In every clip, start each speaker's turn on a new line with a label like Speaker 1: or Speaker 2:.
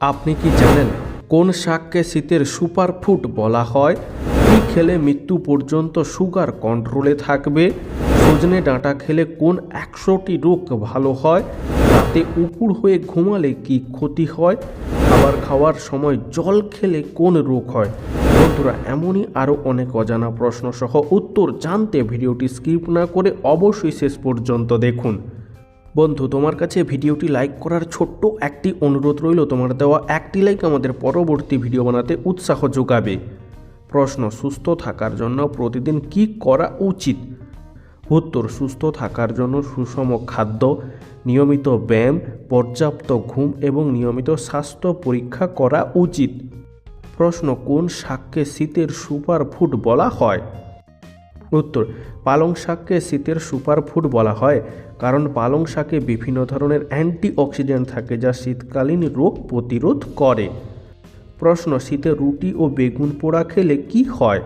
Speaker 1: আপনি কি জানেন কোন শাককে শীতের সুপার ফুড বলা হয়? কি খেলে মৃত্যু পর্যন্ত সুগার কন্ট্রোলে থাকবে? সজনে ডাঁটা খেলে কোন একশোটি রোগ ভালো হয়? রাতে উপুর হয়ে ঘুমালে কি ক্ষতি হয়? খাবার খাওয়ার সময় জল খেলে কোন রোগ হয়? বন্ধুরা, এমনই আরও অনেক অজানা প্রশ্ন সহ উত্তর জানতে ভিডিওটি স্কিপ না করে অবশ্যই শেষ পর্যন্ত দেখুন। বন্ধু, তোমার কাছে ভিডিওটি লাইক করার ছোট্ট একটি অনুরোধ রইল। তোমার দেওয়া একটি লাইক আমাদের পরবর্তী ভিডিও বানাতে উৎসাহ যোগাবে। প্রশ্ন, সুস্থ থাকার জন্য প্রতিদিন কি করা উচিত? উত্তর, সুস্থ থাকার জন্য সুষম খাদ্য, নিয়মিত ব্যায়াম, পর্যাপ্ত ঘুম এবং নিয়মিত স্বাস্থ্য পরীক্ষা করা উচিত। প্রশ্ন, কোন শাককে শীতের সুপারফুড বলা হয়? উত্তর, পালং শাককে শীতের সুপারফুড বলা হয়। কারণ পালং শাকে বিভিন্ন ধরনের অ্যান্টিঅক্সিডেন্ট থাকে যা শীতকালীন রোগ প্রতিরোধ করে। প্রশ্ন, শীতে রুটি ও বেগুন পোড়া খেলে কি হয়?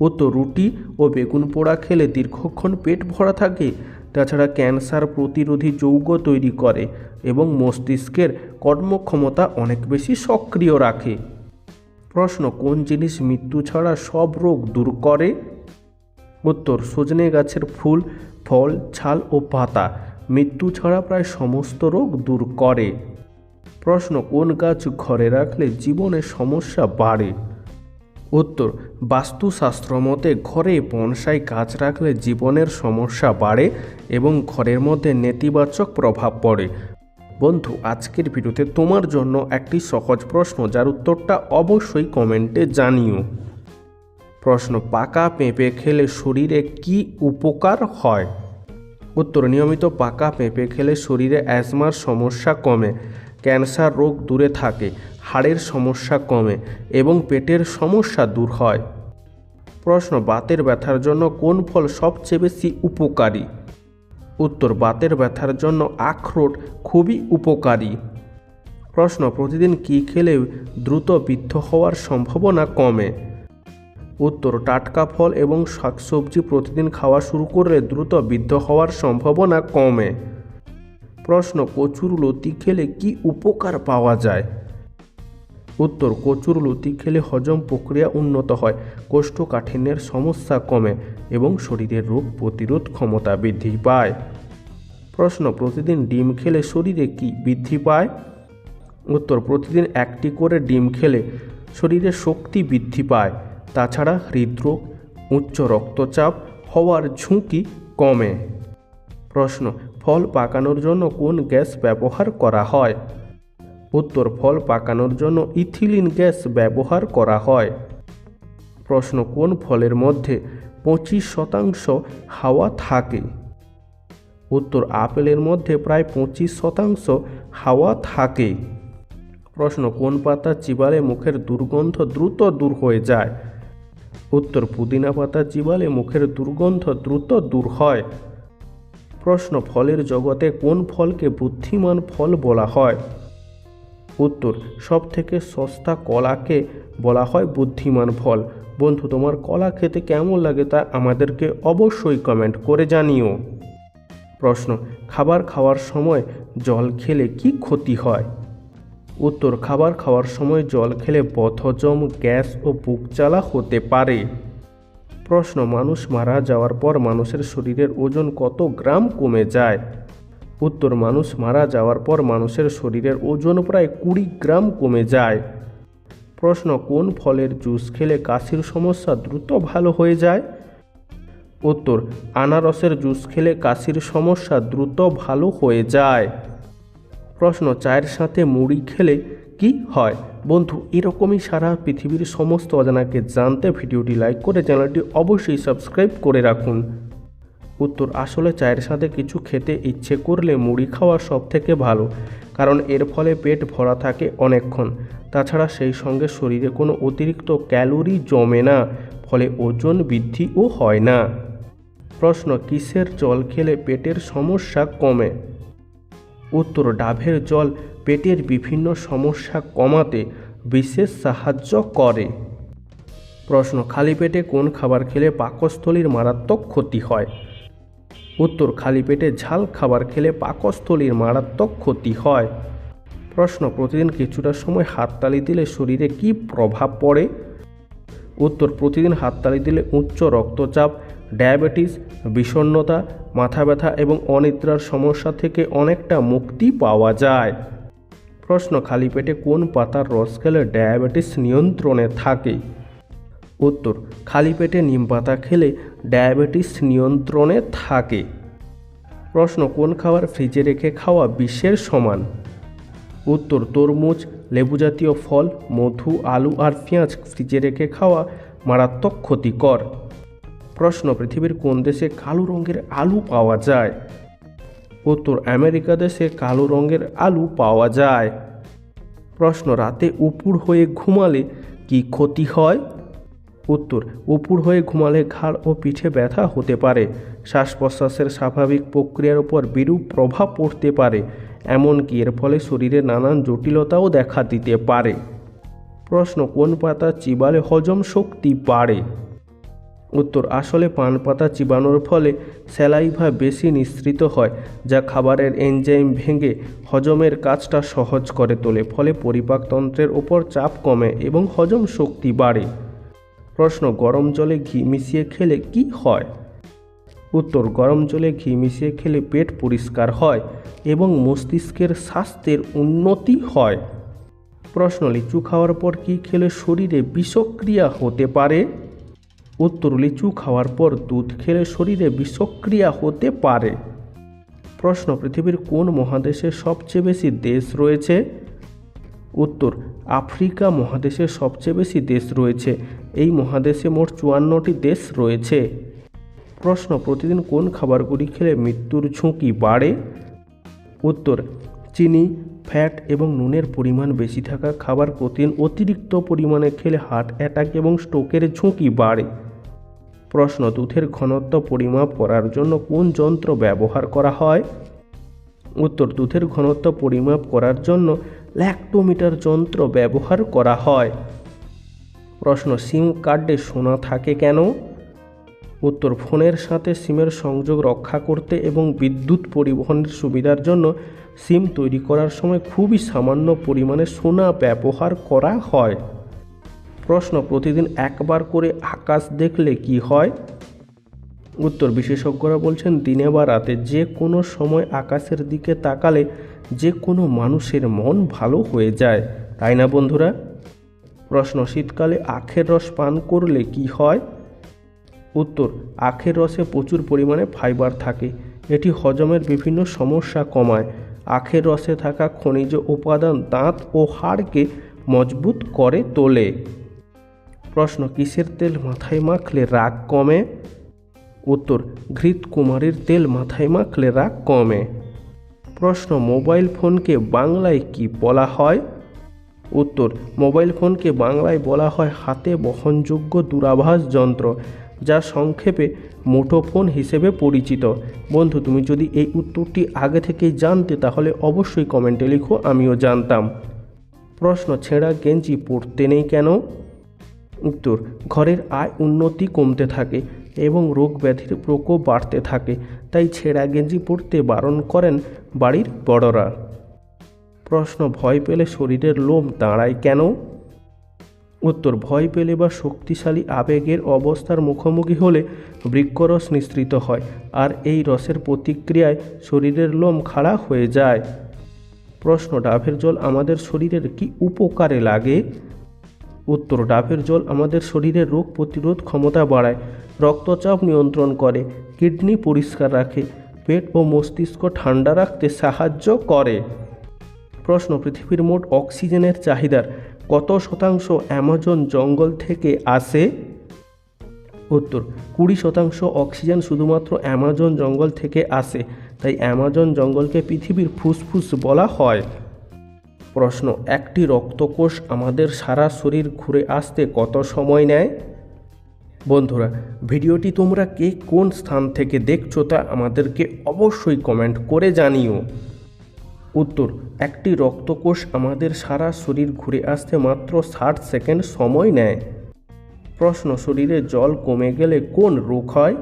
Speaker 1: ও তো রুটি ও বেগুন পোড়া খেলে দীর্ঘক্ষণ পেট ভরা থাকে, তাছাড়া ক্যান্সার প্রতিরোধী যৌগ তৈরি করে এবং মস্তিষ্কের কর্মক্ষমতা অনেক বেশি সক্রিয় রাখে। প্রশ্ন, কোন জিনিস মৃত্যু ছাড়া সব রোগ দূর করে? উত্তর, সজনে গাছের ফুল, ফল, ছাল ও পাতা। মৃত্যু ছাড়া প্রায় সমস্ত রোগ দূর করে। প্রশ্ন, কোন গাছ ঘরে রাখলে জীবনে সমস্যা বাড়ে? উত্তর, বাস্তুশাস্ত্র মতে ঘরে বনসাই গাছ রাখলে জীবনের সমস্যা বাড়ে এবং ঘরের মধ্যে নেতিবাচক প্রভাব পড়ে। বন্ধু, আজকের ভিডিওতে তোমার জন্য একটি সহজ প্রশ্ন, যার উত্তরটা অবশ্যই কমেন্টে জানিও। প্রশ্ন পাকা পেঁপে খেলে শরীরে কি উপকার হয়? উত্তর, নিয়মিত পাকা পেঁপে খেলে শরীরে অ্যাজমার সমস্যা কমে, ক্যান্সার রোগ দূরে থাকে, হাড়ের সমস্যা কমে এবং পেটের সমস্যা দূর হয়। প্রশ্ন, বাতের ব্যথার জন্য কোন ফল সবচেয়ে বেশি উপকারী? উত্তর, বাতের ব্যথার জন্য আখরোট খুবই উপকারী। প্রশ্ন, প্রতিদিন কী খেলে দ্রুত বৃদ্ধ হওয়ার সম্ভাবনা কমে? উত্তর, টাটকা ফল এবং শাকসবজি প্রতিদিন খাওয়া শুরু করলে দ্রুত বৃদ্ধ হওয়ার সম্ভাবনা কমে। প্রশ্ন, কচুর লতি খেলে কি উপকার পাওয়া যায়? উত্তর, কচুর লতি খেলে হজম প্রক্রিয়া উন্নত হয়, কোষ্ঠকাঠিন্যের সমস্যা কমে এবং শরীরের রোগ প্রতিরোধ ক্ষমতা বৃদ্ধি পায়। প্রশ্ন, প্রতিদিন ডিম খেলে শরীরে কি বৃদ্ধি পায়? উত্তর, প্রতিদিন একটি করে ডিম খেলে শরীরে শক্তি বৃদ্ধি পায়। তাছাড়া হৃদরোগ, উচ্চ রক্তচাপ হওয়ার ঝুঁকি কমে। প্রশ্ন, ফল পাকানোর জন্য কোন গ্যাস ব্যবহার করা হয়? উত্তর, ফল পাকানোর জন্য ইথিলিন গ্যাস ব্যবহার করা হয়। প্রশ্ন, কোন ফলের মধ্যে পঁচিশ শতাংশ হাওয়া থাকে? উত্তর, আপেলের মধ্যে প্রায় পঁচিশ শতাংশ হাওয়া থাকে। প্রশ্ন, কোন পাতা চিবালে মুখের দুর্গন্ধ দ্রুত দূর হয়ে যায়? উত্তর, পুদিনা পাতা চিবালে মুখের দুর্গন্ধ দ্রুত দূর হয়। প্রশ্ন, ফলের জগতে কোন ফলকে বুদ্ধিমান ফল বলা হয়? উত্তর সব থেকে সস্তা কলাকে বলা হয় বুদ্ধিমান ফল। বন্ধু, তোমার কলা খেতে কেমন লাগে তা আমাদেরকে অবশ্যই কমেন্ট করে জানিও। প্রশ্ন, খাবার খাওয়ার সময় জল খেলে কি ক্ষতি হয়? উত্তর খাবার খাওয়ার সময় জল খেলে বথজম, গ্যাস ও বুক জ্বালা হতে পারে। প্রশ্ন, মানুষ মারা যাওয়ার পর মানুষের শরীরের ওজন কত গ্রাম কমে যায়? উত্তর, মানুষ মারা যাওয়ার পর মানুষের শরীরের ওজন প্রায় কুড়ি গ্রাম কমে যায়। প্রশ্ন, কোন ফলের জুস খেলে কাশির সমস্যা দ্রুত ভালো হয়ে যায়? উত্তর, আনারসের জুস খেলে কাশির সমস্যা দ্রুত ভালো হয়ে যায়। প্রশ্ন, চায়ের সাথে মুড়ি খেলে কি হয়? বন্ধু, এরকমই সারা পৃথিবীর সমস্ত অজানাকে জানতে ভিডিওটি লাইক করে চ্যানেলটি অবশ্যই সাবস্ক্রাইব করে রাখুন। উত্তর, আসলে চায়ের সাথে কিছু খেতে ইচ্ছে করলে মুড়ি খাওয়া সব থেকে ভালো, কারণ এর ফলে পেট ভরা থাকে অনেকক্ষণ। তাছাড়া সেই সঙ্গে শরীরে কোনো অতিরিক্ত ক্যালোরি জমে না, ফলে ওজন বৃদ্ধিও হয় না। প্রশ্ন, কিসের জল খেলে পেটের সমস্যা কমে? উত্তর ডাবের জল পেটের বিভিন্ন সমস্যা কমাতে বিশেষ সাহায্য করে। প্রশ্ন, খালি পেটে কোন খাবার খেলে পাকস্থলীর মারাত্মক ক্ষতি হয়? উত্তর, খালি পেটে ঝাল খাবার খেলে পাকস্থলীর মারাত্মক ক্ষতি হয়। প্রশ্ন, প্রতিদিন কিছুটা সময় হাততালি দিলে শরীরে কী প্রভাব পড়ে? উত্তর, প্রতিদিন হাততালি দিলে উচ্চ রক্তচাপ ডায়াবেটিস, বিষণ্ণতা, মাথা ব্যথা এবং অনিদ্রার সমস্যা থেকে অনেকটা মুক্তি পাওয়া যায়। প্রশ্ন, খালি পেটে কোন পাতার রস খেলে ডায়াবেটিস নিয়ন্ত্রণে থাকে? উত্তর, খালি পেটে নিম পাতা খেলে ডায়াবেটিস নিয়ন্ত্রণে থাকে। প্রশ্ন, কোন খাবার ফ্রিজে রেখে খাওয়া বিশ্বের সমান? উত্তর, তরমুজ লেবু জাতীয় ফল, মধু, আলু আর পেঁয়াজ ফ্রিজে রেখে খাওয়া মারাত্মক ক্ষতিকর। প্রশ্ন, পৃথিবীর কোন দেশে কালো রঙের আলু পাওয়া যায়? উত্তর, আমেরিকা দেশে কালো রঙের আলু পাওয়া যায়। প্রশ্ন, রাতে উপুর হয়ে ঘুমালে কি ক্ষতি হয়? উত্তর উপুর হয়ে ঘুমালে ঘাড় ও পিঠে ব্যথা হতে পারে। শ্বাস প্রশ্বাসের স্বাভাবিক প্রক্রিয়ার উপর বিরূপ প্রভাব পড়তে পারে, এমনকি এর ফলে শরীরে নানান জটিলতাও দেখা দিতে পারে। প্রশ্ন, কোন পাতা চিবালে হজম শক্তি বাড়ে? উত্তর, আসলে পান পাতা চিবানোর ফলে স্যালাইভা বেশি নিঃসৃত হয়, যা খাবারের এনজাইম ভেঙে হজমের কাজটা সহজ করে তোলে, ফলে পরিপাকতন্ত্রের ওপর চাপ কমে এবং হজম শক্তি বাড়ে। প্রশ্ন, গরম জলে ঘি মিশিয়ে খেলে কি হয়? উত্তর, গরম জলে ঘি মিশিয়ে খেলে পেট পরিষ্কার হয় এবং মস্তিষ্কের স্বাস্থ্যের উন্নতি হয়। প্রশ্ন, লিচু খাওয়ার পর কি খেলে শরীরে বিষক্রিয়া হতে পারে? উত্তর লিচু খাওয়ার পর দুধ খেলে শরীরে বিষক্রিয়া হতে পারে। প্রশ্ন, পৃথিবীর কোন মহাদেশে সবচেয়ে বেশি দেশ রয়েছে? উত্তর, আফ্রিকা মহাদেশে সবচেয়ে বেশি দেশ রয়েছে। এই মহাদেশে মোট চুয়ান্নটি দেশ রয়েছে। প্রশ্ন, প্রতিদিন কোন খাবারগুলি খেলে মৃত্যুর ঝুঁকি বাড়ে? উত্তর, চিনি, ফ্যাট এবং নুনের পরিমাণ বেশি থাকা খাবার প্রতিদিন অতিরিক্ত পরিমাণে খেলে হার্ট অ্যাটাক এবং স্ট্রোকের ঝুঁকি বাড়ে। প্রশ্ন, দুধের ঘনত্ব পরিমাপ করার জন্য কোন যন্ত্র ব্যবহার করা হয়? উত্তর, দুধের ঘনত্ব পরিমাপ করার জন্য ল্যাক্টোমিটার যন্ত্র ব্যবহার করা হয়। প্রশ্ন, সিম কার্ডে সোনা থাকে কেন? উত্তর, ফোনের সাথে সিমের সংযোগ রক্ষা করতে এবং বিদ্যুৎ পরিবহনের সুবিধার জন্য সিম তৈরি করার সময় খুবই সামান্য পরিমাণে সোনা ব্যবহার করা হয়। প্রশ্ন প্রতিদিন একবার করে আকাশ দেখলে কি হয়? উত্তর, বিশেষজ্ঞরা বলছেন, দিনে বা রাতে যে কোনো সময় আকাশের দিকে তাকালে যে কোনো মানুষের মন ভালো হয়ে যায়। তাই না বন্ধুরা? প্রশ্ন, শীতকালে আখের রস পান করলে কি হয়? উত্তর, আখের রসে প্রচুর পরিমাণে ফাইবার থাকে। এটি হজমের বিভিন্ন সমস্যা কমায়। আখের রসে থাকা খনিজ উপাদান, দাঁত ও হাড়কে মজবুত করে তোলে। প্রশ্ন, কিসের তেল মাথায় মাখলে রাগ কমে? উত্তর, ঘৃত কুমারীর তেল মাথায় মাখলে রাগ কমে। প্রশ্ন, মোবাইল ফোনকে বাংলায় কি বলা হয়? উত্তর, মোবাইল ফোনকে বাংলায় বলা হয় হাতে বহনযোগ্য দূরাভাষ যন্ত্র, যা সংক্ষেপে মুঠোফোন হিসেবে পরিচিত। বন্ধু, তুমি যদি এই উত্তরটি আগে থেকেই জানতে, তাহলে অবশ্যই কমেন্টে লিখো, আমিও জানতাম। প্রশ্ন, ছেঁড়া গেঞ্জি পরতে নেই কেন? উত্তর, ঘরের আয় উন্নতি কমতে থাকে এবং রোগ ব্যাধির প্রকোপ বাড়তে থাকে, তাই ছেঁড়া গেঞ্জি পরতে বারণ করেন বাড়ির বড়রা। প্রশ্ন, ভয় পেলে শরীরের লোম দাঁড়ায় কেন? উত্তর, ভয় পেলে বা শক্তিশালী আবেগের অবস্থার মুখোমুখি হলে বৃক্ষরস নিঃসৃত হয় আর এই রসের প্রতিক্রিয়ায় শরীরের লোম খাড়া হয়ে যায়। প্রশ্ন ডাভের জল আমাদের শরীরের কি উপকারে লাগে? উত্তর, ডাবের জল আমাদের শরীরের রোগ প্রতিরোধ ক্ষমতা বাড়ায়, রক্তচাপ নিয়ন্ত্রণ করে, কিডনি পরিষ্কার রাখে, পেট ও মস্তিষ্ক ঠান্ডা রাখতে সাহায্য করে। প্রশ্ন, পৃথিবীর মোট অক্সিজেনের চাহিদার কত শতাংশ অ্যামাজন জঙ্গল থেকে আসে? উত্তর, কুড়ি শতাংশ অক্সিজেন শুধুমাত্র অ্যামাজন জঙ্গল থেকে আসে, তাই অ্যামাজন জঙ্গলকে পৃথিবীর ফুসফুস বলা হয়। প্রশ্ন, একটি রক্তকোষ আমাদের সারা শরীর ঘুরে আসতে কত সময় নেয়? বন্ধুরা, ভিডিওটি তোমরা কে কোন স্থান থেকে দেখছ তা আমাদেরকে অবশ্যই কমেন্ট করে জানিও। উত্তর, একটি রক্তকোষ আমাদের সারা শরীর ঘুরে আসতে মাত্র ষাট সেকেন্ড সময় নেয়। প্রশ্ন, শরীরে জল কমে গেলে কোন রোগ হয়?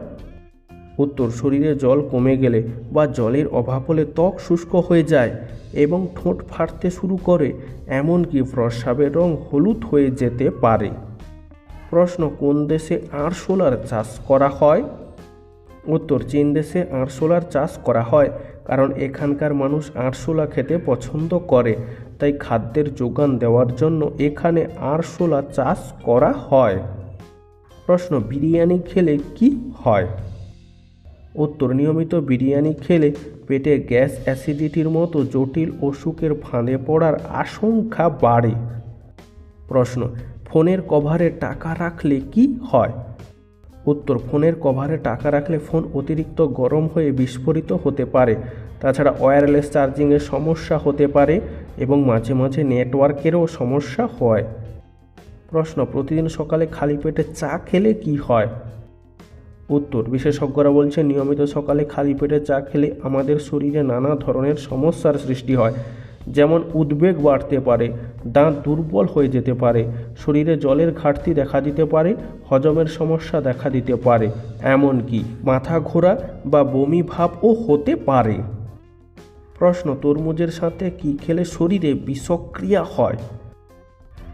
Speaker 1: উত্তর শরীরে জল কমে গেলে বা জলের অভাব হলে ত্বক শুষ্ক হয়ে যায় এবং ঠোঁট ফাটতে শুরু করে, এমনকি প্রস্রাবের রং হলুদ হয়ে যেতে পারে। প্রশ্ন, কোন দেশে আরশোলার চাষ করা হয়? উত্তর, চীন দেশে আরশোলার চাষ করা হয়, কারণ এখানকার মানুষ আরশোলা খেতে পছন্দ করে, তাই খাদ্যের যোগান দেওয়ার জন্য এখানে আরশোলা চাষ করা হয়। প্রশ্ন, বিরিয়ানি খেলে কি হয়? উত্তর, নিয়মিত বিরিয়ানি খেলে পেটে গ্যাস অ্যাসিডিটির মতো জটিল অসুখের ফাঁদে পড়ার আশঙ্কা বাড়ে। প্রশ্ন, ফোনের কভারে টাকা রাখলে কি হয়? উত্তর, ফোনের কভারে টাকা রাখলে ফোন অতিরিক্ত গরম হয়ে বিস্ফোরিত হতে পারে। তাছাড়া ওয়্যারলেস চার্জিংয়ের সমস্যা হতে পারে এবং মাঝে মাঝে নেটওয়ার্কেরও সমস্যা হয়। প্রশ্ন, প্রতিদিন সকালে খালি পেটে চা খেলে কি হয়? উত্তর, বিশেষজ্ঞরা বলছে নিয়মিত সকালে খালি পেটে চা খেলে আমাদের শরীরে নানা ধরনের সমস্যার সৃষ্টি হয়, যেমন উদ্বেগ বাড়তে পারে, দাঁত দুর্বল হয়ে যেতে পারে, শরীরে জলের ঘাটতি দেখা দিতে পারে, হজমের সমস্যা দেখা দিতে পারে, এমনকি মাথা ঘোরা বা বমি ভাবও হতে পারে। প্রশ্ন, তরমুজের সাথে কি খেলে শরীরে বিষক্রিয়া হয়?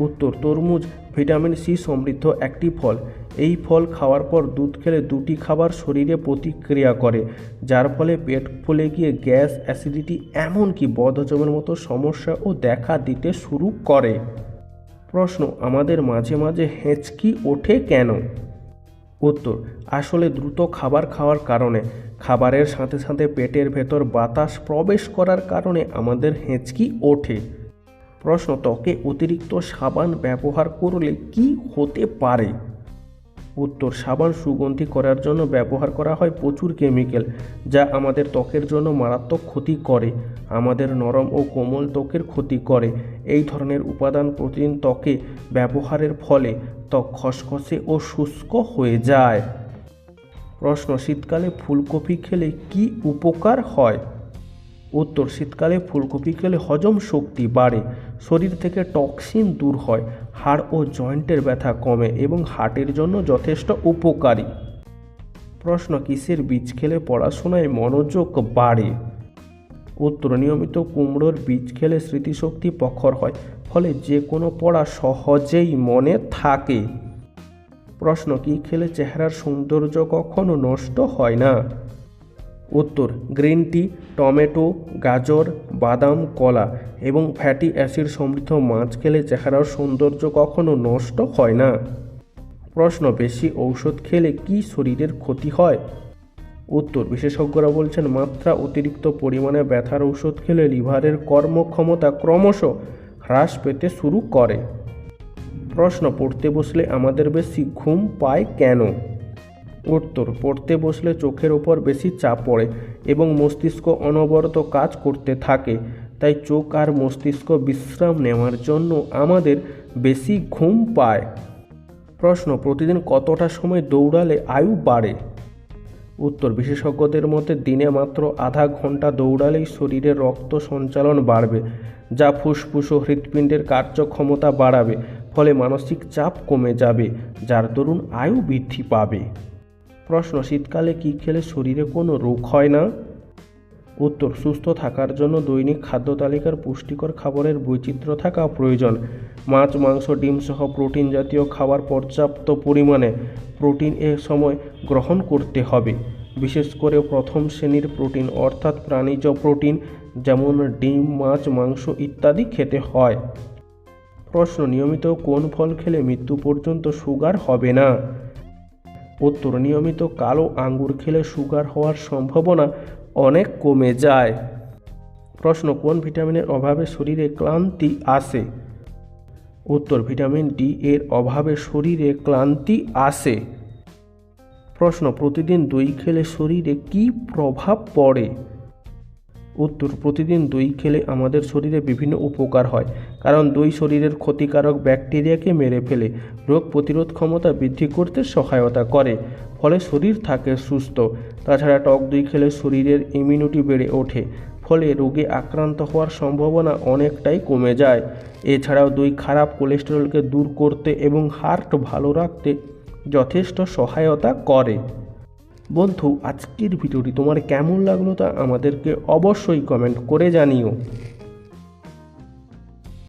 Speaker 1: উত্তর, তরমুজ, ভিটামিন সি সমৃদ্ধ একটি ফল। এই ফল খাওয়ার পর দুধ খেলে দুটি খাবার শরীরে প্রতিক্রিয়া করে, যার ফলে পেট ফুলে গিয়ে গ্যাস, অ্যাসিডিটি, এমনকি বদহজমের মতো সমস্যাও দেখা দিতে শুরু করে। প্রশ্ন, আমাদের মাঝে মাঝে হেঁচকি ওঠে কেন? উত্তর, আসলে দ্রুত খাবার খাওয়ার কারণে। খাবারের সাথে সাথে পেটের ভেতর বাতাস প্রবেশ করার কারণে আমাদের হেঁচকি ওঠে। প্রশ্ন ত্বকে অতিরিক্ত সাবান ব্যবহার করলে কি হতে পারে? উত্তর, সাবান সুগন্ধি করার জন্য ব্যবহার করা হয় প্রচুর কেমিক্যাল, যা আমাদের ত্বকের জন্য মারাত্মক ক্ষতি করে, আমাদের নরম ও কোমল ত্বকের ক্ষতি করে। এই ধরনের উপাদান প্রতিদিন ত্বকে ব্যবহারের ফলে ত্বক খসখসে ও শুষ্ক হয়ে যায়। প্রশ্ন, শীতকালে ফুলকপি খেলে কি উপকার হয়? উত্তর শীতকালে ফুলকপি খেলে হজম শক্তি বাড়ে, শরীর থেকে টক্সিন দূর হয়, হাড় ও জয়েন্টের ব্যথা কমে এবং হার্টের জন্য যথেষ্ট উপকারী। প্রশ্ন, কিসের বীজ খেলে পড়াশোনায় মনোযোগ বাড়ে? উত্তর, নিয়মিত কুমড়োর বীজ খেলে স্মৃতিশক্তি প্রখর হয়, ফলে যে কোনো পড়া সহজেই মনে থাকে। প্রশ্ন, কি খেলে চেহারার সৌন্দর্য কখনো নষ্ট হয় না? উত্তর, গ্রিন টি, টমেটো, গাজর, বাদাম, কলা এবং ফ্যাটি অ্যাসিড সমৃদ্ধ মাছ খেলে চেহারার সৌন্দর্য কখনো নষ্ট হয় না। প্রশ্ন, বেশি ঔষধ খেলে কি শরীরের ক্ষতি হয়? উত্তর, বিশেষজ্ঞরা বলছেন, মাত্রা অতিরিক্ত পরিমাণে ব্যথার ঔষধ খেলে লিভারের কর্মক্ষমতা ক্রমশ হ্রাস পেতে শুরু করে। প্রশ্ন, পড়তে বসলে আমাদের বেশি ঘুম পায় কেন? উত্তর, পড়তে বসলে চোখের ওপর বেশি চাপ পড়ে এবং মস্তিষ্ক অনবরত কাজ করতে থাকে। তাই চোখ আর মস্তিষ্ক বিশ্রাম নেওয়ার জন্য আমাদের বেশি ঘুম পায়। প্রশ্ন, প্রতিদিন কতটা সময় দৌড়ালে আয়ু বাড়ে? উত্তর, বিশেষজ্ঞদের মতে দিনে মাত্র আধা ঘণ্টা দৌড়ালেই শরীরে রক্ত সঞ্চালন বাড়বে, যা ফুসফুস ও হৃৎপিণ্ডের কার্যক্ষমতা বাড়াবে, ফলে মানসিক চাপ কমে যাবে, যার দরুন আয়ু বৃদ্ধি পাবে। প্রশ্ন, শীতকালে কি খেলে শরীরে কোনো রোগ হয় না? উত্তর, সুস্থ থাকার জন্য দৈনিক খাদ্য তালিকার পুষ্টিকর খাবারের বৈচিত্র্য থাকা প্রয়োজন। মাছ, মাংস, ডিম সহ প্রোটিন জাতীয় খাবার পর্যাপ্ত পরিমাণে প্রোটিন এ সময় গ্রহণ করতে হবে। বিশেষ করে প্রথম শ্রেণির প্রোটিন অর্থাৎ প্রাণীজ প্রোটিন, যেমন ডিম, মাছ, মাংস ইত্যাদি খেতে হয়। প্রশ্ন, নিয়মিত কোন ফল খেলে মৃত্যু পর্যন্ত সুগার হবে না? উত্তর নিয়মিত কালো আঙ্গুর খেলে সুগার হওয়ার সম্ভাবনা অনেক কমে যায়। প্রশ্ন, কোন ভিটামিনের অভাবে শরীরে ক্লান্তি আসে? উত্তর, ভিটামিন ডি এর অভাবে শরীরে ক্লান্তি আসে। প্রশ্ন, প্রতিদিন দই খেলে শরীরে কি প্রভাব পড়ে? উত্তর, প্রতিদিন দই খেলে আমাদের শরীরে বিভিন্ন উপকার হয়। কারণ দুই শরীরের ক্ষতিকারক ব্যাকটেরিয়াকে মেরে ফেলে রোগ প্রতিরোধ ক্ষমতা বৃদ্ধি করতে সহায়তা করে, ফলে শরীর থাকে সুস্থ। তাছাড়া টক দই খেলে শরীরের ইমিউনিটি বেড়ে ওঠে, ফলে রোগে আক্রান্ত হওয়ার সম্ভাবনা অনেকটাই কমে যায়। এছাড়াও দই খারাপ কোলেস্টেরলকে দূর করতে এবং হার্ট ভালো রাখতে যথেষ্ট সহায়তা করে। বন্ধু, আজকের ভিডিওটি তোমার কেমন লাগল তা আমাদেরকে অবশ্যই কমেন্ট করে জানিও।